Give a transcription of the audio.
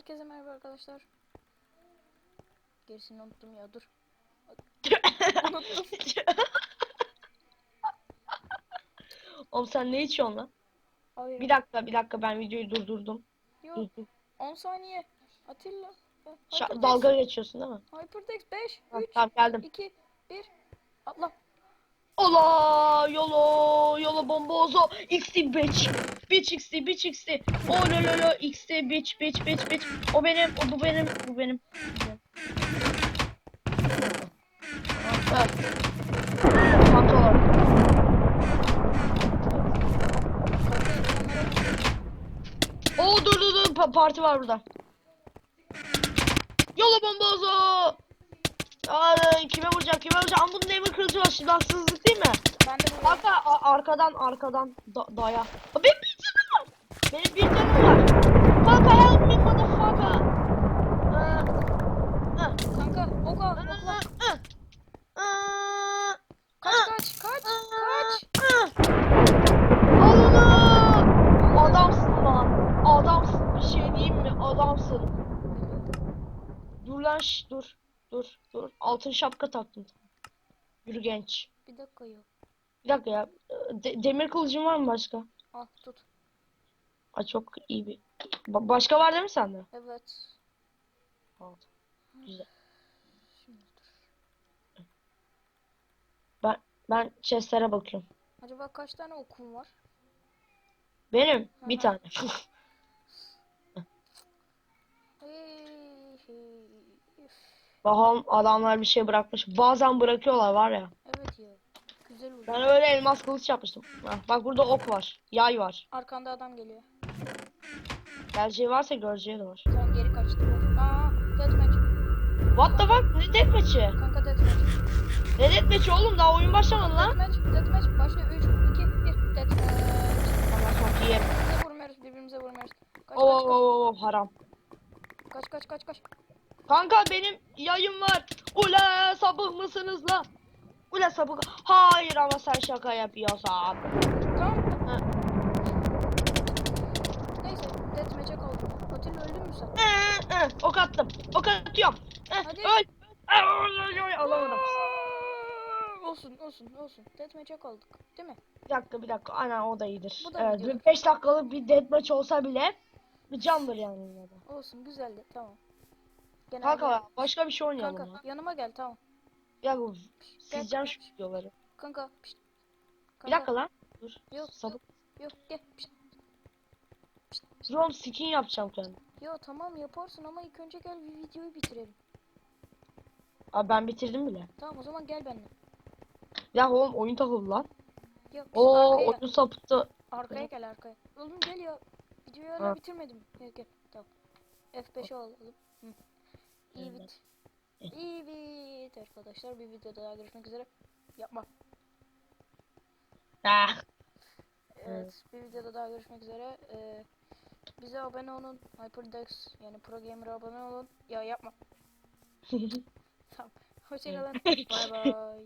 Herkese merhaba arkadaşlar. Gerisini unuttum ya dur. unuttum. Oğlum sen ne içiyorsun lan? Hayır. Bir dakika bir dakika ben videoyu durdurdum. Yok. Dur, dur. 10 saniye. Atilla. Dalga geçiyorsun değil mi? Hypertext 5, Ha, 3, tamam geldim. 2, 1. Atla. Ola yolo yolo bombozo XT bitch bitch XT bitch XT o lo lo lo XT bitch bitch bitch bitch o benim o bu benim bu benim. Pantolon. Oo dur dur dur Pa- parti var burada. Yolo bombozo. Ay kime vuracağım kime vuracağım ama bunun emir kılıcı var silahsızlık değil mi? Ben de bunu Kanka a- arkadan arkadan da daya. Aa, Benim bir canım var. Benim bir canım var. Kanka help me motherfucker. Ee, kanka oka hı, okla. hı, hı, Kaç hı, kaç kaç hı, kaç. hı. Al onu. Adamsın lan. Adamsın. Bir şey diyeyim mi? Adamsın. Dur lan şş, dur. Dur dur. Altın şapka taktım. Yürü genç. Bir dakika yok. Bir dakika ya. De- demir kılıcın var mı başka? Al tut. Aa, çok iyi bir. Ba- başka var değil mi sende? Evet. Aldım. Güzel. Şimdi dur. Ben ben chestlere bakıyorum. Acaba kaç tane okum var? Benim bir Hı hı. tane. Bakalım adamlar bir şey bırakmış. Bazen bırakıyorlar var ya. Evet ya. Güzel oldu. Ben öyle elmas kılıç yapmıştım. Bak burada ok var. Yay var. Arkanda adam geliyor. Geleceği varsa göreceği de var. Sen geri kaçtın. Aa, deathmatch. What the fuck? Ne deathmatch'i? Kanka deathmatch. Ne deathmatch'i oğlum? Daha oyun başlamadı lan. Deathmatch, deathmatch. Başlıyor 3, 2, 1. Deathmatch. Allah çok iyi. Birbirimize vurmuyoruz, birbirimize vurmuyoruz. Kaç, Oo, kaç, oo, haram. kaç, kaç, kaç, kaç. Kanka benim yayım var. Ula sabık mısınız lan? Ula sabık. Hayır ama sen şaka yapıyorsan. Tamam. Neyse, deathmatch'e kaldık. Atilla öldün mü sen? Ee, ee, ok attım. Ok atıyorum. Eh, Hadi. öl. Ay, oy, Alamadım. Olsun, olsun, olsun. Deathmatch'e kaldık. Değil mi? Bir dakika bir dakika. Aynen o da iyidir. Bu da evet, videodur. bir 5 dakikalık bir deathmatch olsa bile bir candır yani. Olsun, güzeldi. Tamam. Genelde... Kanka başka bir şey oynayalım Kanka, ya. yanıma gel, tamam. Ya bu sileceğim şu videoları. Kanka, pişt. Bir Kanka, dakika lan. Dur. Yok, Sabık. Yok, gel. Pişt. Dur oğlum skin yapacağım kendim. Yo tamam yaparsın ama ilk önce gel bir videoyu bitirelim. Abi ben bitirdim bile. Tamam o zaman gel benimle. Ya oğlum oyun takıldı lan. Yok Oo oyun sapıttı. arkaya gel arkaya. Oğlum gel ya. Videoyu hala Ha. bitirmedim. Gel gel. Tamam. F5'e alalım. Hı. İyi bit. İyi bit arkadaşlar. Bir videoda daha görüşmek üzere. Yapma. Ah. Evet. Bir videoda daha görüşmek üzere. Ee, bize abone olun. HyperDex yani Pro Gamer'a abone olun. Ya yapma. Tamam. Hoşçakalın. Bay bay.